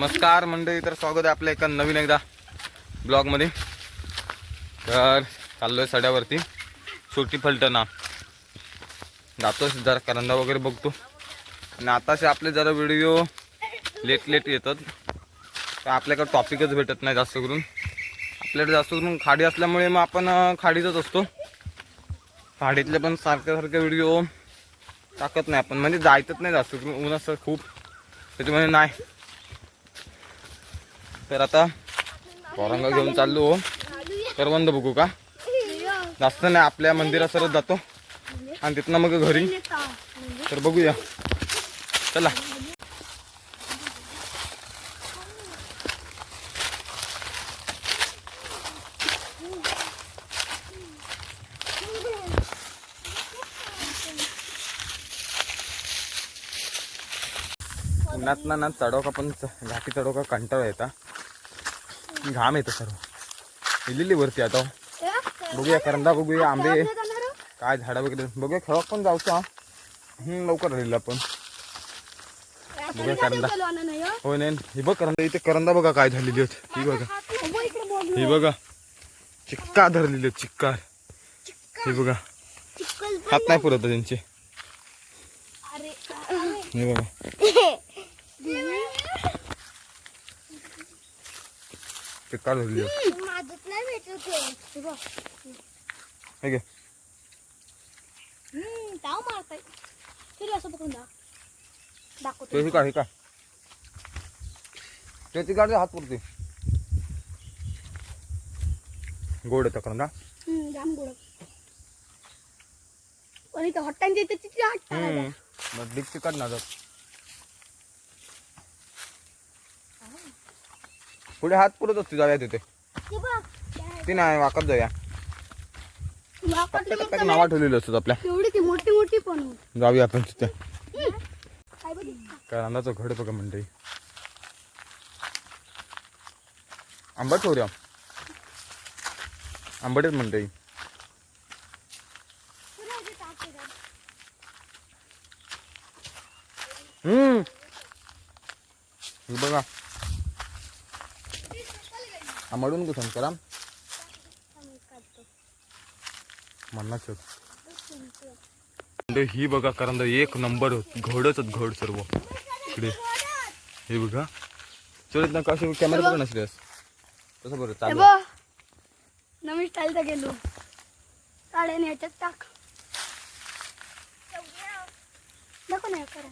नमस्कार मंडळी तर स्वागत आहे आपल्या एका नवीन एकदा ब्लॉगमध्ये. तर चाललोय सड्यावरती सुरती फलटणा. जातो जरा करंदा वगैरे बघतो. आणि आताचे आपले जरा व्हिडिओ लेट लेट येतात. तर आपल्याकडे टॉपिकच भेटत नाही जास्त करून. आपल्याकडे जास्त करून खाडी असल्यामुळे मग आपण खाडीतच असतो. खाडीतले पण सारखे सारखे व्हिडिओ टाकत नाही आपण. म्हणजे जायचंच नाही जास्त करून. ऊन असं खूप. त्याच्यामुळे नाही. तर आता औरंगा घेऊन चाललो हो. करवंद बघू का? जास्त नाही आपल्या मंदिरासरच जातो. आणि तिथनं मग घरी. तर बघूया. चला. उन्हात ना ना पण घाटी चढोका कंटाळा येता. घाम येतो सर्व. दिलेली वरती आता. बघूया करंदा बघूया आंबे. काय झाडं वगैरे. बघूया खेळत पण जाऊचा लवकर राहील आपण. बघूया करंदा. हो नाही हे बघ करंदा. इथे करंदा बघा काय झालेली होत ही बघा. ही बघा. चिक्का धरलेली होत चिक्कार हे बघा. हात नाही पुरत त्यांचे. हे बघा. माझत नाही ते. घे. हम्म, ताव मारताय तरी असं पकडून जा दाखवतो ते ही का हे का त्याची गाडी हात पुरते. गोड येतं करंदा हम्म, जाम गोड. पण इथं हट्टांच्या इथे तिथे हट्ट टाकायचा. मग डिक्सी काढ ना जात पुढे हात पुरत असते जाऊया तिथे. ती नाही वाकत जाऊया. टप्प्या नावा ठेवलेली असतात आपल्या. मोठी मोठी पण. जाऊया आपण तिथे. काय बघ करंदाचं घड बघा मंडळी. आंबट ठेवूया आंबटच मंडळी. हम्म. बघा. आंबडून कुठं करा म्हणणार म्हणजे ही बघा कारण एक नंबर घडच घड सर्व. इकडे. हे बघा. चल ना कशी कॅमेरा बघा नसली तसं बरं हे चालू नवीन स्टाईलचा गेलो. काढ्याने ह्याच्यात टाक. नको नाही करा.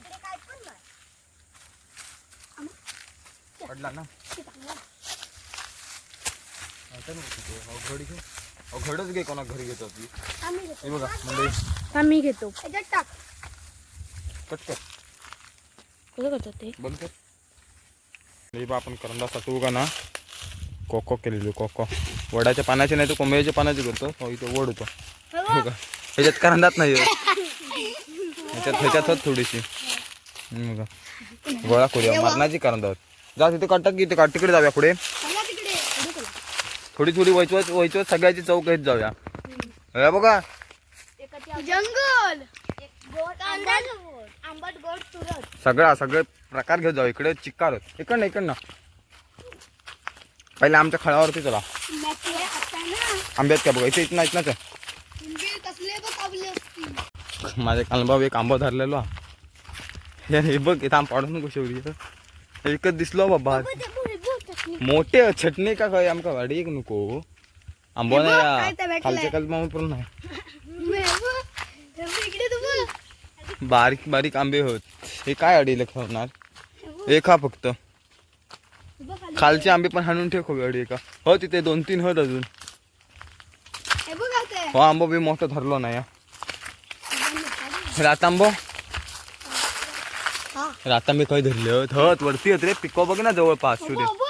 पडला ना ते चांगलं आहे. आता नको तिथे. अहो, घड घे अहो, घडच घे कोणा घरी घेतो ती आम्ही घेतो. हे बघा म्हणजे आम्ही घेतो. ह्याच्यात टाक. कट कर. कसं करतात ते बंद कर. हे बा आपण करंदा साठवू का ना. कोको केलेलो कोको. वडाच्या पानाचे नाही तर कोंबड्याच्या पानाचे करतो. हो इथे वड होतो. हो. बघा. ह्याच्यात करंदात नाही ह्याच्यात ह्याच्यातच थोडीशी. हम्म, बघा. गोळा करूया. मरणाची करंदा जा तिथे काटतात की इथे तिकडे जाऊया पुढे चला तिकडे पुढे चला. थोडी थोडी वैचवत वैचवत सगळ्याची चौक घेत जाऊया. हे बघा. जंगल. आंबट गोड तुरट सगळा सगळे प्रकार घेत जाऊ. इकडे चिक्कार. इकडनं इकडनं. पहिले आमच्या खळावरती चला. मॅचे आता ना. आंब्यात काय बघा. इथे इथं इथनच आहे. माझ्या कालभाव एक आंबा धरलेलो. हा. हे बघ इथं आंबा पाडून नको शेवटी. एकच दिसलो बाबा. मोठे चटणी का काय आमका वाडी एक नको आंबा हे काय नाही. खालच्या कलमा पण नाही बारीक बारीक आंबे होत हे काय अडीला खाणार एक हा फक्त. खालचे आंबे पण हाणून ठेव खोबी अडी एका हो तिथे दोन तीन होत अजून हे. हो आंबो बी मोठं धरलो नाही हा. रातांबो हा. रातांबे काही धरले होत हत वरती होत रे पिको बघ ना जवळपास बघ, बघ.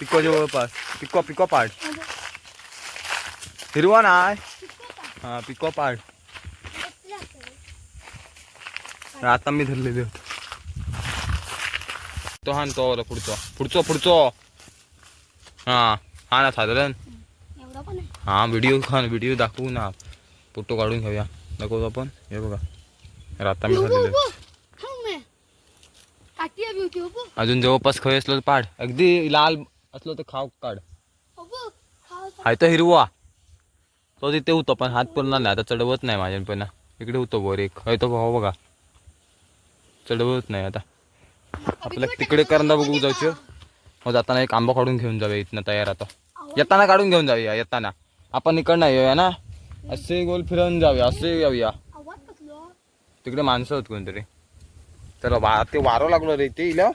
पिको जवळपास पिको पिको पाड. हिरवा नाय. हा पिको पाड. रातांबे धरलेले होत. तो हा तो पुढचा. पुढचो पुढचो. हा हा ना साधारण. हा व्हिडिओ खान व्हिडिओ दाखवू ना. फोटो काढून घेऊया. दाखवतो आपण. हे बघा. धरलेले. थांब मी. बाबू अजून जवळपास खय असलं पाड. अगदी लाल असलं तर खाव काढ. बाबू हाय तर हिरवा. तो तिथे होतो पण हात पुरला नाही. आता चढवत नाही माझ्या पण. इकडे होतो वर एक. हय तो भाऊ बघा. चढवत नाही आता. आपल्या तिकडे करंदा बघू जायचं मग जाताना एक आंबा काढून घेऊन जाऊया इथनं तयार आता. येताना काढून घेऊन जाऊया येताना. आपण इकडनं येऊया ना? असे गोल फिरवून जाऊया असे येऊया. तिकडे माणसं होत कोणतरी. तर वा ते वारं लागलं रे ते इल्या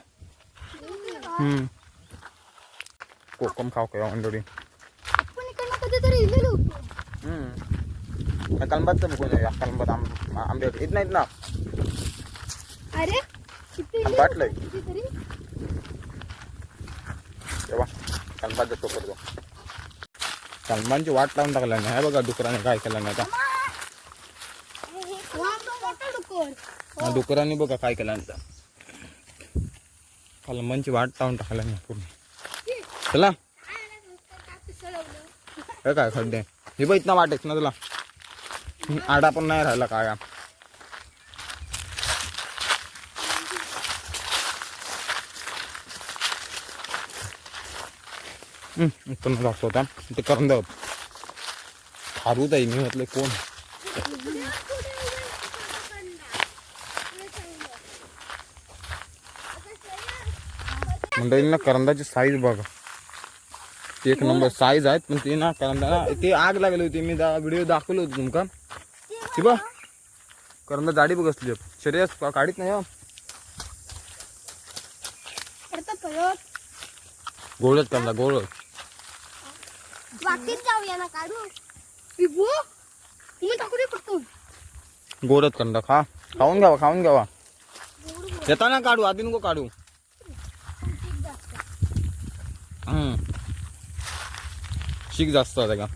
कोकम खाऊ काय मंडळी आपण इकडनं कधीतरी इलेलो होतो हम्म कलंबाचं बघून येऊया कलंबात आंब आंबे येत नाहीत ना अरे किती इलेलो बाटलंय. होतो कधीतरी तेव्हा कलंबात जातो करतो कलंबांची वाट लावून टाकल्या नाही हे बघा डुकराने काय केलं नाही आता वा, तो मोठा डुक्कर हा, डुकराने बघा काय केलं आता कलंबांची वाट लावून टाकल्या नाही पूर्ण चला. हे काय खड्डे? हे बघ इथनं वाटेच ना तुला. आडा पण नाही राहिला काय उत्पन्न जास्त होता. ते करून द्या खारू ताई मी म्हटलं कोण? मंडळींना करंदाची साईज बघा. एक नंबर साईज आहेत पण ती ना करंदा ती आग लागली होती. मी व्हिडिओ दाखवलं होतं तुमका. ती बघ. करंदा जाडी बघ असली. शरीर काढीत नाही हो. गोळच करंदा गोळ गोळच करंदा खा. खाऊन घ्यावा खाऊन घ्यावा. येताना काढू आधी नको काढू. शीक जास्त आहे का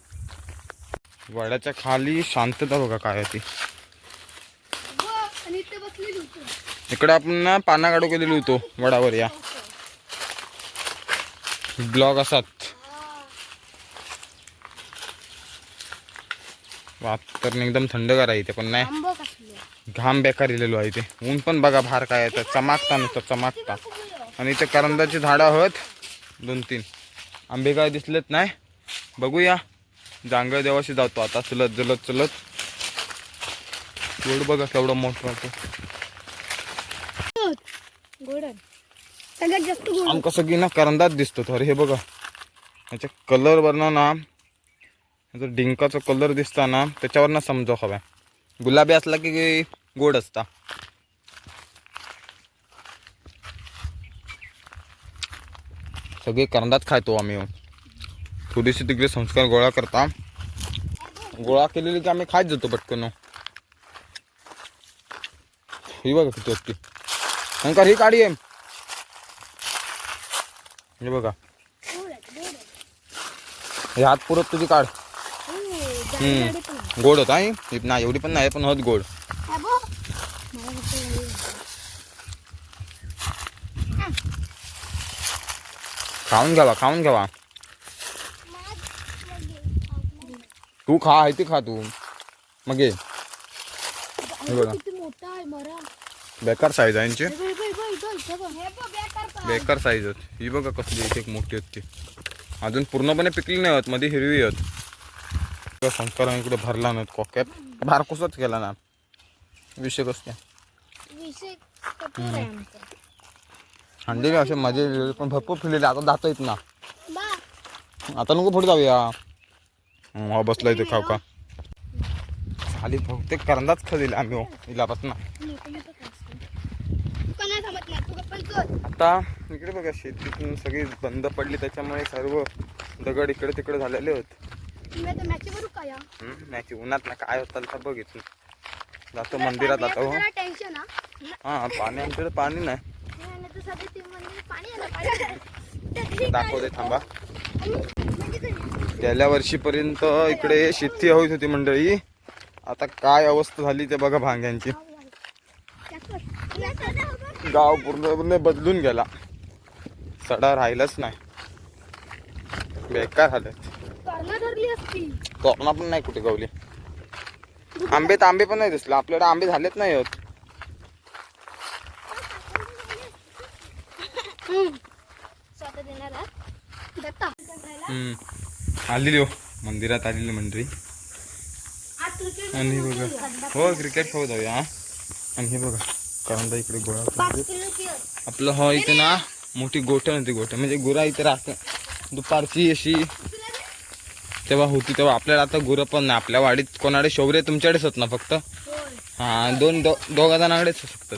वड्याच्या खाली शांतता बघा काय आहे ती. इकडे आपण ना पाना काढू केलेली होतो वडावर या. ब्लॉग असात. तर एकदम थंडगार आहे इथे पण नाही. घाम बेकार इलेलो आहे इथे. ऊन पण बघा बाहेर काय येतं चमाकता नुसतं चमाकता. आणि इथे करंदाची झाडं आहेत दोन तीन आंबे काय दिसलेत नाही. बघूया. जांगळ देवाशी जातो आता चलत चलत चलत. रोड बघा केवढं मोठं होतं गोडन सगळ्यात जास्त गोड आमका सगळी ना करंदाच दिसतो तर हे बघा. ह्याच्या कलर वरनं ना ह्याचा डिंकाचा कलर दिसता ना त्याच्यावरनं समजा हवा. गुलाबी असला की गोड असता. सगळे करंदाच खायतो आम्ही थोडीशी तिकडे संस्कार गोळा करता. केलेली की आम्ही खात जातो पटकन. ही बघा किती शंकर ही काढी आहे. हे बघा. पुरत तुझी हो, हम्म. गोड होत ही एवढी पण नाही पण होत गोड. खाऊन घ्यावा खाऊन घ्यावा. तू खा आहे ते खा तू. मग ये. हे बघा. किती मोठा आहे मरा. बेकार साईज आहे यांची. इथं, बघ. हे बघ, बेकार साईज आहेत. ही बघा कसली एक एक मोठी आहेत ती. अजून पूर्णपणे पिकली नाही होत मध्ये हिरवी आहेत. इकडं संस्कार इकडे भरला नाहीत कोक्यात. भारकुसच केला ना. विषय कसला विषय कठोर आहे आमचा. हंडी असे मजे पण भरपूर फिरलेले आता जाता येत ना. आता नको पुढे जाऊया. हा बसला इथे खाऊ का खाली बहुतेक करंदाच खदिले आम्ही हो इलापासून आता इकडे बघा शेतीतून सगळी बंद पडली त्याच्यामुळे सर्व दगड इकडे तिकडे झालेले होते. मॅची नाही उन्हात ना काय होतं तर बघितलं जातो मंदिरात जातो हो. हा. पाणी आमच्याकडे पाणी नाही. दाखवते थांबा. गेल्या वर्षीपर्यंत इकडे शेती होत होती मंडळी. आता काय अवस्था झाली ते बघा भांग्यांची. गाव पूर्णपणे बदलून गेला. सडा राहिलाच नाही. बेकार झाले कोकणा पण नाही कुठे गावली. आंबे तर आंबे पण नाही दिसले. आपल्याकडे आंबे झालेच नाही होत. देणार. हम्म. आलेली हो मंदिरात आलेली मंडळी. आणि हे बघा. हो क्रिकेट खेळत जाऊया आणि हे बघा कांदा इकडे गोळा. आपलं हो इथे ना मोठी गोठण होती गोठण. म्हणजे गुरा इथे राहते. दुपारची अशी तेव्हा होती तेव्हा आपल्याला आता गुरं पण नाही. आपल्या वाडीत कोणाकडे शौर्य तुमच्याकडेच होत ना फक्त? हा दोन दो दोघा जणाकडेच फक्त.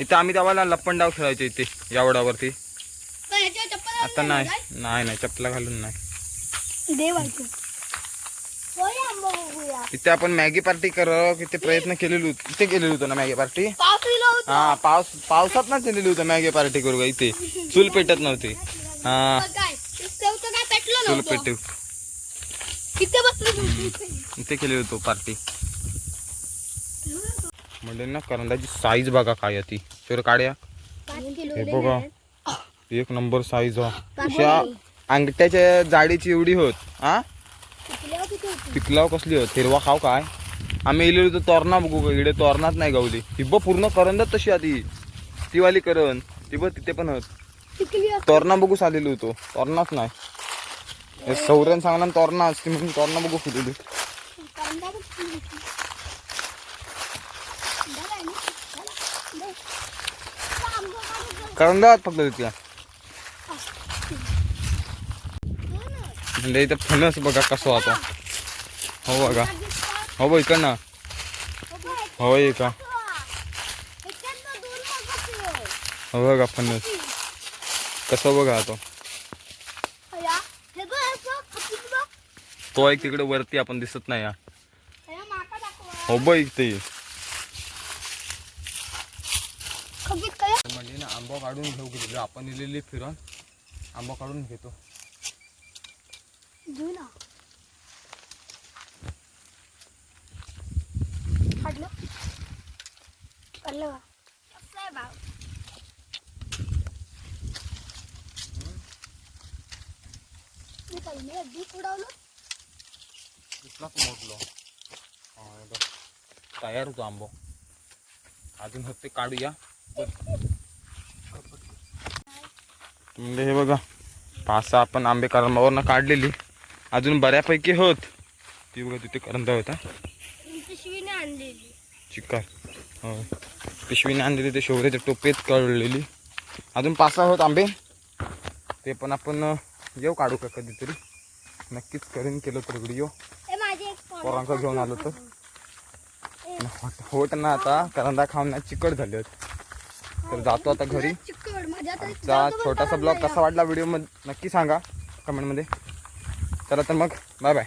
इथं आम्ही तेव्हा लप्पन डाव खेळायचो इथे या वडावरती. पण ह्याच्यावर चप्पल आता नाही नाही नाही चपला घालून नाही. तिथे आपण मॅगी पार्टी करावं तिथे प्रयत्न केलेलो होतो. केलेलो होतो ना मॅगी पार्टी? हा पावस पावसात ना केलेली होतं मॅगी पार्टी करू का इथे? चूल पेटत नव्हती. हा. चूल पेटू. इथे? केली होतो पार्टी. म्हणजे ना करंदाची साईज बघा काय आहे तर काढ्या हे बघा. एक नंबर साईज हा अशा अंगठ्याच्या जाडीची एवढी होत हा? पिकलाव कसली होत? हिरवा खाव काय? आम्ही इले होतो तोरणा बघू का इकडे तोरणात नाही गावली. ही ब पूर्ण करंदच तशी आधी. ती वाली करण ती बघ तिथे पण होत? तोरणा बघूच आलेलो होतो. तोरणाच नाही. सौरन सांगणार तोरणा असते म्हणून तोरणा बघू फिरली कांदा बघ किती होती. बरं आहे ना? चला, दे. चला, आंबा काढू चल. करंदात फक्त तिथला दे ना. म्हणजे इथं फणस बघा कसं होता हो बघा हो बघ ना हो का. हो बघा फणस कसं बघा तो अया, बघ, बघ, खपीत बघ. तो एक तिकडे वरती आपण दिसत नाही हा. हो बघ ते? म्हणजे ना आंबा काढून घेऊ गेलेलो आपण इलेली फिरून आंबा काढून घेतो घेऊ ना. काढलं? काढलं का? कसं आहे भाव? मी काही नाही, बीट उडवलं. कुठलाच मोडलो हा, हे बघ. तयार होतो आंबो अजून फक्त काढूया हे बघा पाच सहा आपण आंबे करंबावरनं काढलेली अजून बऱ्यापैकी होत. ती बघा तिथे करंदा होता. पिशवीने आणलेली. चिक्कार हो. पिशवीने आणलेली ते शोभरेच्या टोपेत काढलेली अजून पाच सहा होत आंबे. ते पण आपण येऊ काढू का कधीतरी? नक्कीच करीन केलं तर व्हिडिओ हे पोरांका घेऊन आलो तर. होत- ना आता. करंदा खाऊन ना चिकट झाले होत तर जातो आता घरी. छोटासा ब्लॉग कसा वाटला व्हिडिओमध्ये नक्की सांगा. कमेंटमध्ये चला तर मग. Bye bye.